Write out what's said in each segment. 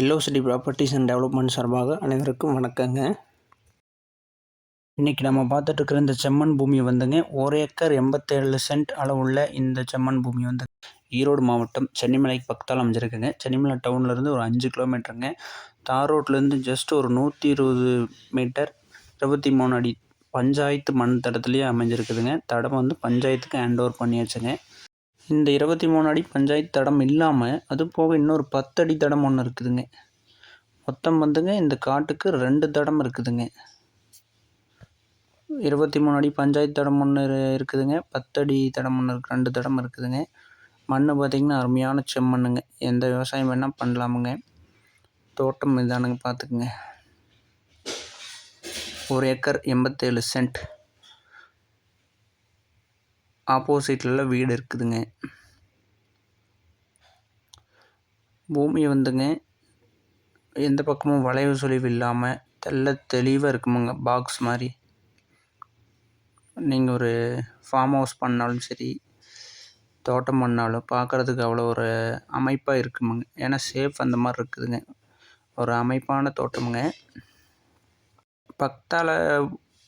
Yellow city properties and development சார்பாக அனைவருக்கும் வணக்கங்க. இன்றைக்கி நம்ம பார்த்துட்ருக்குற இந்த செம்மண் பூமி வந்துங்க ஒரு ஏக்கர் எண்பத்தேழு சென்ட் அளவுள்ள இந்த செம்மண் பூமி வந்து ஈரோடு மாவட்டம் சென்னிமலைக்கு பக்கத்தால் அமைஞ்சிருக்குங்க. சென்னிமலை டவுன்லேருந்து ஒரு அஞ்சு கிலோமீட்டருங்க தார் ரோட்லேருந்து ஜஸ்ட் ஒரு நூற்றி இருபது மீட்டர் இருபத்தி மூணு அடி பஞ்சாயத்து மண் தடத்துலேயே அமைஞ்சிருக்குதுங்க. தடம் வந்து பஞ்சாயத்துக்கு ஹேண்ட் ஓவர் பண்ணியாச்சுங்க. இந்த இருபத்தி மூணு அடி பஞ்சாயத்து தடம் இல்லாமல் அது போக இன்னொரு பத்து அடி தடம் ஒன்று இருக்குதுங்க. மொத்தம் வந்துங்க இந்த காட்டுக்கு ரெண்டு தடம் இருக்குதுங்க. இருபத்தி மூணு அடி பஞ்சாயத்து தடம் ஒன்று இருக்குதுங்க. பத்தடி தடம் ஒன்று இருக்கு ரெண்டு தடம் இருக்குதுங்க. மண் பார்த்திங்கன்னா அருமையான செம்மண்ணுங்க. எந்த விவசாயம் வேணால் பண்ணலாமுங்க. தோட்டம் இதானுங்க பார்த்துக்குங்க ஒரு ஏக்கர் எண்பத்தேழு சென்ட். ஆப்போசிட்டில் வீடு இருக்குதுங்க. பூமி வந்துங்க எந்த பக்கமும் வளைவு சுழிவு இல்லாமல் தெல்ல தெளிவாக இருக்குமுங்க பாக்ஸ் மாதிரி நீங்கள் ஒரு ஃபார்ம் ஹவுஸ் பண்ணாலும் சரி தோட்டம் பண்ணாலும் பார்க்குறதுக்கு அவ்வளோ ஒரு அமைப்பாக இருக்குமுங்க. ஏன்னா சேஃப் அந்த மாதிரி இருக்குதுங்க. ஒரு அமைப்பான தோட்டமுங்க. பக்தால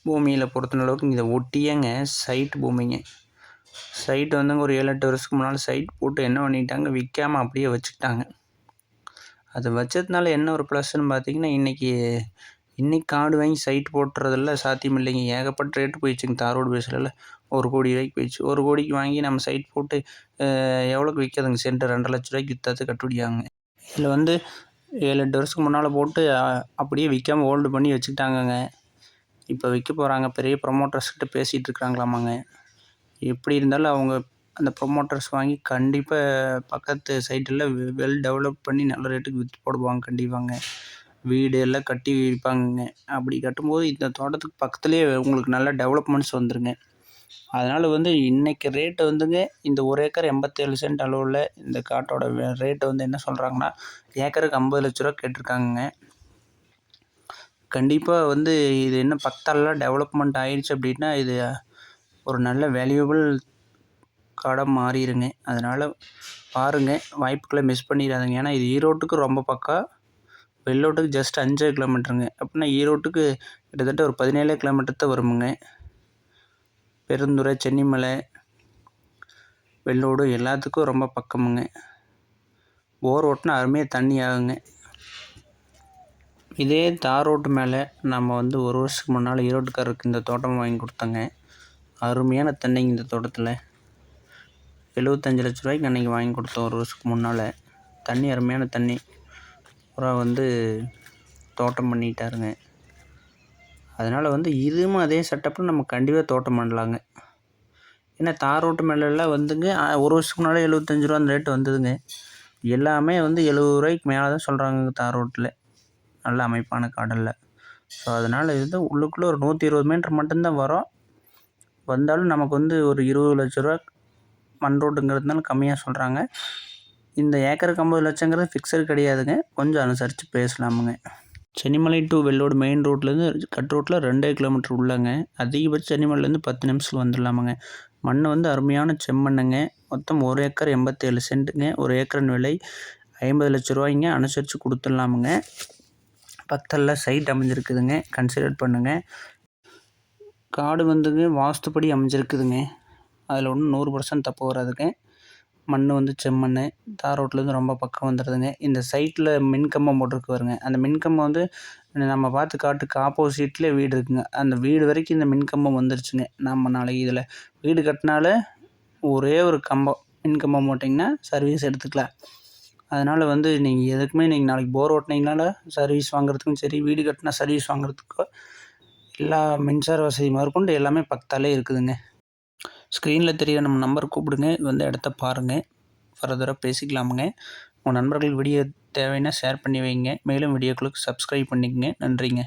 பூமியில் பொறுத்தளவுக்கு இதை ஒட்டியேங்க சைட் பூமிங்க. சைட்டு வந்துங்க ஒரு ஏழு எட்டு வருஷத்துக்கு முன்னால் சைட் போட்டு என்ன பண்ணிட்டாங்க விற்காம அப்படியே வச்சுக்கிட்டாங்க. அது வச்சதுனால என்ன ஒரு ப்ளஸ்ன்னு பார்த்தீங்கன்னா இன்றைக்கி இன்றைக்கி காடு வாங்கி சைட் போட்டுறதெல்லாம் சாத்தியம் இல்லைங்க. ஏகப்பட்ட ரேட்டு போயிடுச்சுங்க தாரோடு பேசுகிறதில்ல ஒரு கோடி ரூபாய்க்கு போயிடுச்சு. ஒரு கோடிக்கு வாங்கி நம்ம சைட் போட்டு எவ்வளோக்கு விற்காதுங்க சென்ட்டு ரெண்டரை லட்ச ரூபாய்க்கு விற்றாது கட்டுப்படியாங்க இதில் வந்து ஏழு எட்டு வருஷத்துக்கு முன்னால் போட்டு அப்படியே விற்காமல் ஹோல்டு பண்ணி வச்சுக்கிட்டாங்கங்க. இப்போ விற்க போகிறாங்க பெரிய ப்ரொமோட்டர்ஸ்கிட்ட பேசிகிட்டு இருக்கிறாங்களாமாங்க. எப்படி இருந்தாலும் அவங்க அந்த ப்ரொமோட்டர்ஸ் வாங்கி கண்டிப்பாக பக்கத்து சைட்டில் வெல் டெவலப் பண்ணி நல்ல ரேட்டுக்கு விற்று போடுவாங்க கண்டிப்பாங்க. வீடு எல்லாம் கட்டி விற்பாங்கங்க அப்படி கட்டும்போது இந்த தோட்டத்துக்கு பக்கத்துலேயே உங்களுக்கு நல்ல டெவலப்மெண்ட்ஸ் வந்துருங்க. அதனால் வந்து இன்றைக்கி ரேட்டு வந்துங்க இந்த ஒரு ஏக்கர் எண்பத்தேழு சென்ட் அளவில் இந்த காட்டோட ரேட்டு வந்து என்ன சொல்கிறாங்கன்னா ஏக்கருக்கு ஐம்பது லட்ச ரூபா கேட்டிருக்காங்கங்க. கண்டிப்பாக வந்து இது என்ன பக்கத்தாலலாம் டெவலப்மெண்ட் ஆயிடுச்சு அப்படின்னா இது ஒரு நல்ல வேல்யூபிள் காடாக மாறிடுங்க அதனால் பாருங்கள் வாய்ப்புகளை மிஸ் பண்ணிடாதீங்க. ஏன்னா இது ஈரோட்டுக்கு ரொம்ப பக்கம் வெள்ளோட்டுக்கு ஜஸ்ட் அஞ்சு கிலோமீட்டருங்க அப்படின்னா ஈரோட்டுக்கு கிட்டத்தட்ட ஒரு பதினேழு கிலோமீட்டர் தான் வருமுங்க. பெருந்துறை சென்னிமலை வெள்ளோடு எல்லாத்துக்கும் ரொம்ப பக்கமுங்க. போர் ஓட்டினா அருமையாக தண்ணி ஆகுங்க. இதே தார் ரோட்டு மேலே நம்ம வந்து ஒரு வருஷத்துக்கு முன்னால் ஈரோட்டுக்காரருக்கு இந்த தோட்டம் வாங்கி கொடுத்தங்க. அருமையான தென்னைங்க இந்த தோட்டத்தில். எழுபத்தஞ்சு லட்ச ரூபாய்க்கு அன்றைக்கி வாங்கி கொடுத்தோம் ஒரு வருஷத்துக்கு முன்னால். தண்ணி அருமையான தண்ணி. பூரா வந்து தோட்டம் பண்ணிட்டாருங்க. அதனால் வந்து இதுவும் அதே செட்டப்பில் நம்ம கண்டிப்பாக தோட்டம் பண்ணலாங்க. ஏன்னா தார் ரோட்டு மேலெல்லாம் வந்துங்க ஒரு வருஷத்துக்கு முன்னால் எழுபத்தஞ்சு ரூபா அந்த ரேட்டு வந்ததுங்க. எல்லாமே வந்து எழுபது ரூபாய்க்கு மேலே தான் சொல்கிறாங்க தார் ரோட்டில். நல்ல அமைப்பான காடலில். ஸோ அதனால் இது உள்ளுக்குள்ளே ஒரு நூற்றி இருபது மீட்டர் மட்டும்தான் வரும். வந்தாலும் நமக்கு வந்து ஒரு இருபது லட்ச ரூபா மண் ரோடுங்கிறதுனால கம்மியாக சொல்கிறாங்க இந்த ஏக்கருக்கு ஐம்பது லட்சங்கிறது ஃபிக்ஸர் கிடையாதுங்க. கொஞ்சம் அனுசரித்து பேசலாமுங்க. சென்னிமலை டு வெள்ளோடு மெயின் ரோட்லேருந்து கட் ரோட்டில் ரெண்டே கிலோமீட்டர் உள்ளங்க. அதிகபட்சம் சென்னிமலைலேருந்து பத்து நிமிஷத்தில் வந்துடலாமுங்க. மண் வந்து அருமையான செம்மண்ணுங்க. மொத்தம் ஒரு ஏக்கர் எண்பத்தேழு சென்ட்டுங்க. ஒரு ஏக்கரின் விலை ஐம்பது லட்ச ரூபாய்ங்க. அனுசரித்து கொடுத்துடலாமுங்க. பக்கத்தில் சைட் அமைஞ்சிருக்குதுங்க. கன்சிடர் பண்ணுங்கள் காடு வந்துங்க வாஸ்துப்படி அமைஞ்சிருக்குதுங்க. அதில் ஒன்றும் நூறு பர்சன்ட் தப்பு வராதுங்க. மண் வந்து செம்மண் தார் ரோட்லேருந்து ரொம்ப பக்கம் வந்துடுதுங்க இந்த சைட்டில் மின்கம்பம் போட்டிருக்கு பாருங்க. அந்த மின்கம்பம் வந்து நம்ம பார்த்து காட்டுக்கு ஆப்போசிட்டில் வீடு இருக்குங்க. அந்த வீடு வரைக்கும் இந்த மின்கம்பம் வந்துருச்சுங்க. நம்ம நாளைக்கு இதில் வீடு கட்டினால ஒரே ஒரு கம்பம். மின்கம்பம் போட்டிங்கன்னா சர்வீஸ் எடுத்துக்கலாம். அதனால் வந்து நீங்கள் எதுக்குமே நீங்கள் நாளைக்கு போர் ஓட்டினீங்கனால சர்வீஸ் வாங்குறதுக்கும் சரி வீடு கட்டினா சர்வீஸ் வாங்குறதுக்கோ எல்லா மின்சார வசதி முதற்கொண்டு எல்லாமே பக்கத்தாலே இருக்குதுங்க. ஸ்க்ரீனில் தெரிய நம்ம நம்பர் கூப்பிடுங்க. வந்து இடத்த பாருங்கள் ஃபர்தராக பேசிக்கலாமுங்க. உங்கள் நண்பர்கள் வீடியோ தேவைன்னா ஷேர் பண்ணி வைங்க. மேலும் வீடியோக்களுக்கு சப்ஸ்கிரைப் பண்ணிக்கங்க. நன்றிங்க.